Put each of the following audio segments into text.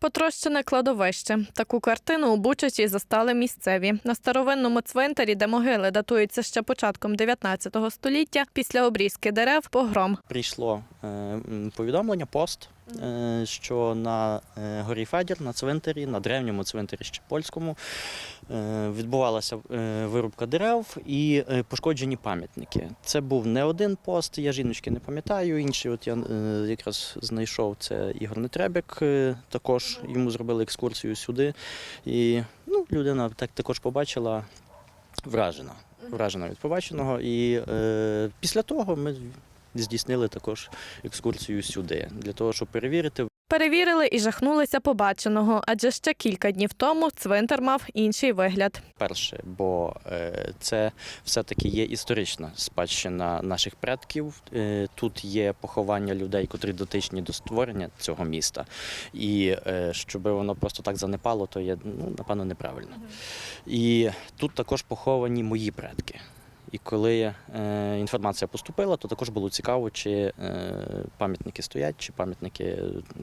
Потрощене кладовище. Таку картину у Бучачі застали місцеві. На старовинному цвинтарі, де могили датуються ще початком 19 століття, після обрізки дерев погром. прийшло е, повідомлення, пост, що на е, горі Федір, на цвинтарі, на древньому цвинтарі ще польському, е, відбувалася е, вирубка дерев і е, пошкоджені пам'ятники. Це був не один пост, я жіночки не пам'ятаю. Інший, от я е, якраз знайшов це Ігор Нетребик. е, Також йому зробили екскурсію сюди. І ну, людина так також побачила вражена. Вражена від побаченого. І е, після того ми здійснили також екскурсію сюди для того, щоб перевірити. Перевірили і жахнулися побаченого, адже ще кілька днів тому цвинтар мав інший вигляд. Перше, бо е, це все-таки є історична спадщина наших предків. Е, Тут є поховання людей, котрі дотичні до створення цього міста. І е, щоб воно просто так занепало, то є ну, напевно неправильно. І тут також поховані мої предки. І коли е, інформація поступила, то також було цікаво, чи е, пам'ятники стоять, чи пам'ятники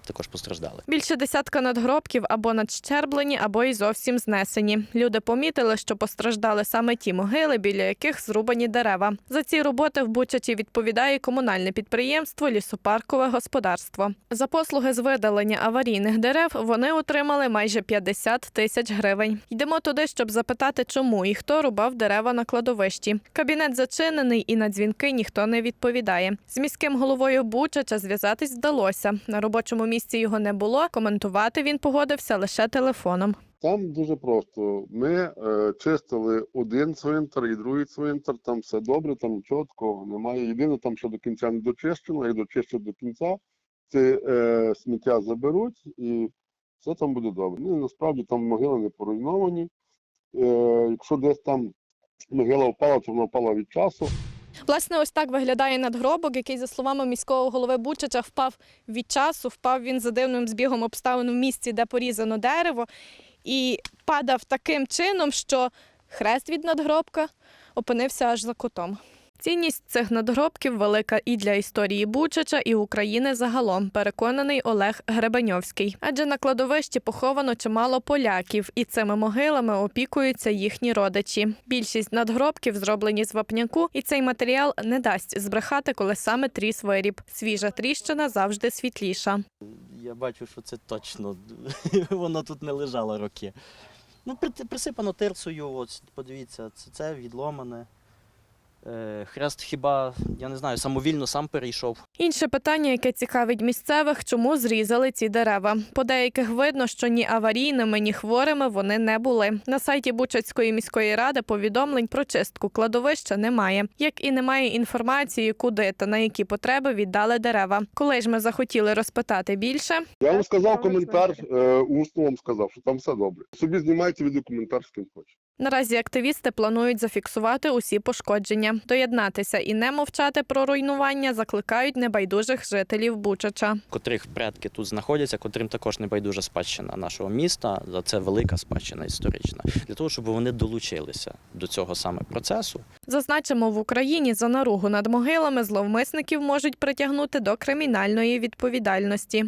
також постраждали. Більше десятка надгробків або надщерблені, або й зовсім знесені. Люди помітили, що постраждали саме ті могили, біля яких зрубані дерева. За ці роботи в Бучачі відповідає комунальне підприємство Лісопаркове господарство. За послуги з видалення аварійних дерев вони отримали майже 50 тисяч гривень. Йдемо туди, щоб запитати, чому і хто рубав дерева на кладовищі. Кабінет зачинений і на дзвінки ніхто не відповідає. З міським головою Бучача зв'язатись вдалося. На робочому місці його не було. Коментувати він погодився лише телефоном. Там дуже просто. Ми е, чистили один цвинтар і другий цвинтар, там все добре, там нічого такого немає. Єдине, там що до кінця не дочищено, як дочищать до кінця, це е, сміття заберуть і все там буде добре. Ну, і насправді там могили не поруйновані. Е, якщо десь там могила впала, то вона впала від часу. Власне, ось так виглядає надгробок, який, за словами міського голови Бучача, впав від часу. Впав він за дивним збігом обставин в місці, де порізано дерево, і падав таким чином, що хрест від надгробка опинився аж за кутом. Цінність цих надгробків велика і для історії Бучача, і України загалом, переконаний Олег Гребеньовський. Адже на кладовищі поховано чимало поляків, і цими могилами опікуються їхні родичі. Більшість надгробків зроблені з вапняку, і цей матеріал не дасть збрехати, коли саме тріс виріб. Свіжа тріщина завжди світліша. Я бачу, що це точно. Воно тут не лежало роки. Ну, присипано тирсою, от подивіться, це відломане. Е, Хрест хіба, я не знаю, самовільно сам перейшов. Інше питання, яке цікавить місцевих, чому зрізали ці дерева. По деяких видно, що ні аварійними, ні хворими вони не були. На сайті Бучацької міської ради повідомлень про чистку кладовища немає, як і немає інформації, куди та на які потреби віддали дерева. Коли ж ми захотіли розпитати більше, Я вам сказав коментар, е, усно вам сказав, що там все добре. Собі знімайте відеокоментар з ким хоче. Наразі активісти планують зафіксувати усі пошкодження, доєднатися і не мовчати про руйнування закликають небайдужих жителів Бучача. Котрих предки тут знаходяться, котрим також небайдужа спадщина нашого міста. а Це велика спадщина історична. Для того, щоб вони долучилися до цього саме процесу. Зазначимо, в Україні за наругу над могилами зловмисників можуть притягнути до кримінальної відповідальності.